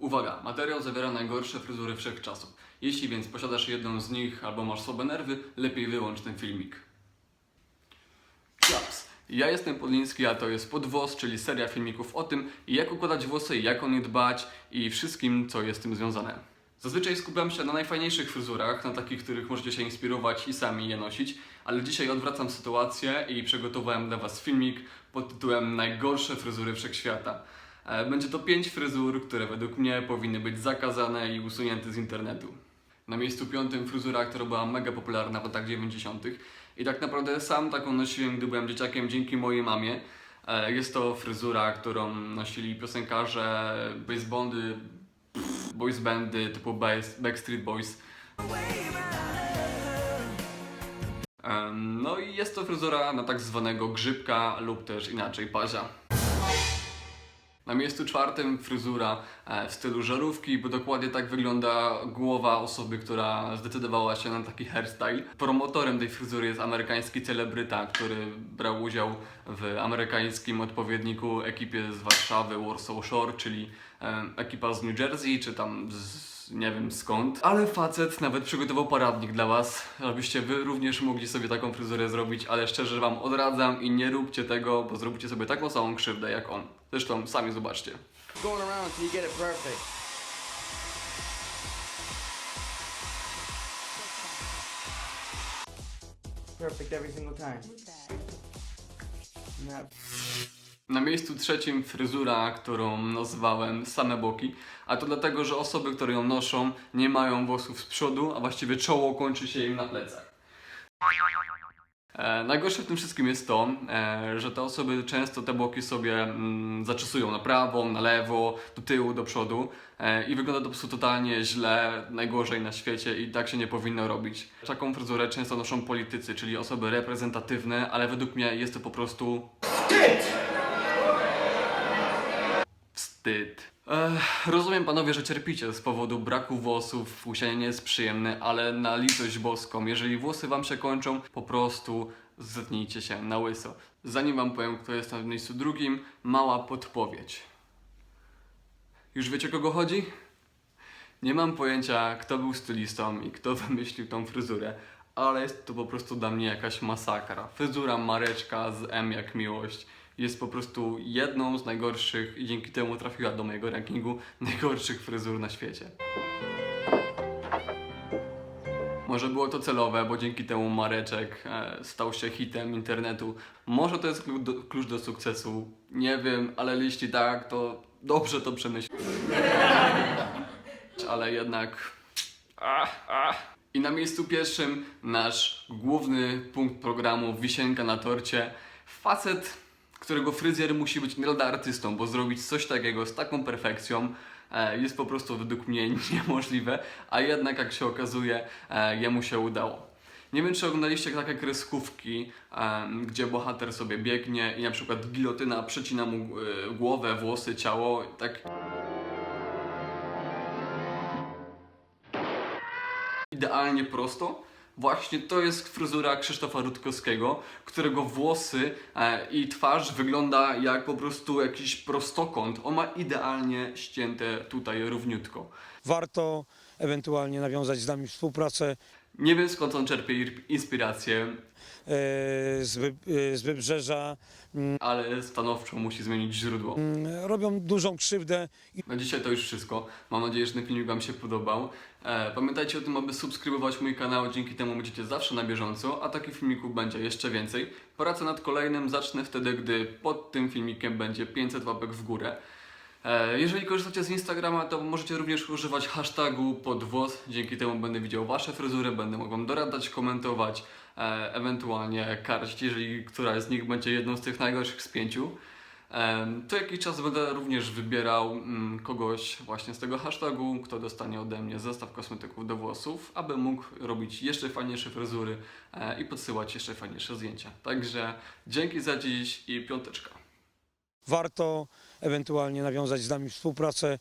Uwaga, materiał zawiera najgorsze fryzury wszechczasów. Jeśli więc posiadasz jedną z nich albo masz słabe nerwy, lepiej wyłącz ten filmik. Klaps. Ja jestem Podliński, a to jest Podwłos, czyli seria filmików o tym, jak układać włosy, jak o nie dbać i wszystkim, co jest z tym związane. Zazwyczaj skupiam się na najfajniejszych fryzurach, na takich, których możecie się inspirować i sami je nosić, ale dzisiaj odwracam sytuację i przygotowałem dla Was filmik pod tytułem Najgorsze fryzury wszechświata. E, Będzie to 5 fryzur, które według mnie powinny być zakazane i usunięte z internetu. Na miejscu piątym fryzura, która była mega popularna w latach 90. I tak naprawdę sam taką nosiłem, gdy byłem dzieciakiem dzięki mojej mamie. E, Jest to fryzura, którą nosili piosenkarze, boys bandy, pff, boys bandy typu Backstreet Boys. No i jest to fryzura na tak zwanego grzybka lub też inaczej pazia. Na miejscu czwartym fryzura e, w stylu żarówki, bo dokładnie tak wygląda głowa osoby, która zdecydowała się na taki hairstyle. Promotorem tej fryzury jest amerykański celebryta, który brał udział w amerykańskim odpowiedniku ekipie z Warszawy, Warsaw Shore, czyli e, ekipa z New Jersey, czy tam z nie wiem skąd. Ale facet nawet przygotował poradnik dla Was, żebyście Wy również mogli sobie taką fryzurę zrobić, ale szczerze Wam odradzam i nie róbcie tego, bo zrobicie sobie taką samą krzywdę jak on. Zresztą sami zobaczcie. going around until you get it perfect. Perfect every single time. Not Na miejscu trzecim fryzura, którą nazwałem same boki, a to dlatego, że osoby, które ją noszą, nie mają włosów z przodu, a właściwie czoło kończy się im na plecach. E, najgorsze w tym wszystkim jest to, e, że te osoby często te boki sobie mm, zaczesują na prawo, na lewo, do tyłu, do przodu e, i wygląda to po prostu totalnie źle, najgorzej na świecie i tak się nie powinno robić. Taką fryzurę często noszą politycy, czyli osoby reprezentatywne, ale według mnie jest to po prostu Wstyd. Ech, rozumiem panowie, że cierpicie z powodu braku włosów, usianie nie jest przyjemne, ale na litość boską, jeżeli włosy wam się kończą, po prostu zetnijcie się na łyso. Zanim wam powiem, kto jest na miejscu drugim, mała podpowiedź. Już wiecie, kogo chodzi? Nie mam pojęcia, kto był stylistą i kto wymyślił tą fryzurę, ale jest to po prostu dla mnie jakaś masakra. Fryzura Mareczka z M jak miłość jest po prostu jedną z najgorszych i dzięki temu trafiła do mojego rankingu najgorszych fryzur na świecie. Może było to celowe, bo dzięki temu Mareczek e, stał się hitem internetu. Może to jest klucz do, sukcesu. Nie wiem, ale jeśli tak, to dobrze to przemyśleć. Ale jednak. I na miejscu pierwszym nasz główny punkt programu Wisienka na torcie. Facet, którego fryzjer musi być naprawdę artystą, bo zrobić coś takiego z taką perfekcją e, jest po prostu według mnie niemożliwe, a jednak jak się okazuje, e, jemu się udało. Nie wiem, czy oglądaliście takie kreskówki, em, gdzie bohater sobie biegnie i na przykład gilotyna przecina mu e, głowę, włosy, ciało, tak idealnie prosto. Właśnie to jest fryzura Krzysztofa Rutkowskiego, którego włosy e, i twarz wygląda jak po prostu jakiś prostokąt. On ma idealnie ścięte tutaj równiutko. warto ewentualnie nawiązać z nami współpracę Nie wiem skąd on czerpie ir- inspirację, e, z, Wy- e, z Wybrzeża. ale stanowczo musi zmienić źródło. Mm, Robią dużą krzywdę Na dzisiaj to już wszystko. Mam nadzieję, że ten filmik Wam się podobał. E, pamiętajcie o tym, aby subskrybować mój kanał, dzięki temu będziecie zawsze na bieżąco, a takich filmików będzie jeszcze więcej. Pracę nad kolejnym zacznę wtedy, gdy pod tym filmikiem będzie 500 łapek w górę. E, jeżeli korzystacie z Instagrama, to możecie również używać hashtagu podwłos. Dzięki temu będę widział Wasze fryzury, będę mógł doradzać, komentować, e, ewentualnie karcić, jeżeli któraś z nich będzie jedną z tych najgorszych z pięciu. Em, Co jakiś czas będę również wybierał mm, kogoś właśnie z tego hashtagu, kto dostanie ode mnie zestaw kosmetyków do włosów, aby mógł robić jeszcze fajniejsze fryzury e, i podsyłać jeszcze fajniejsze zdjęcia. Także dzięki za dziś i piąteczka. Warto ewentualnie nawiązać z nami współpracę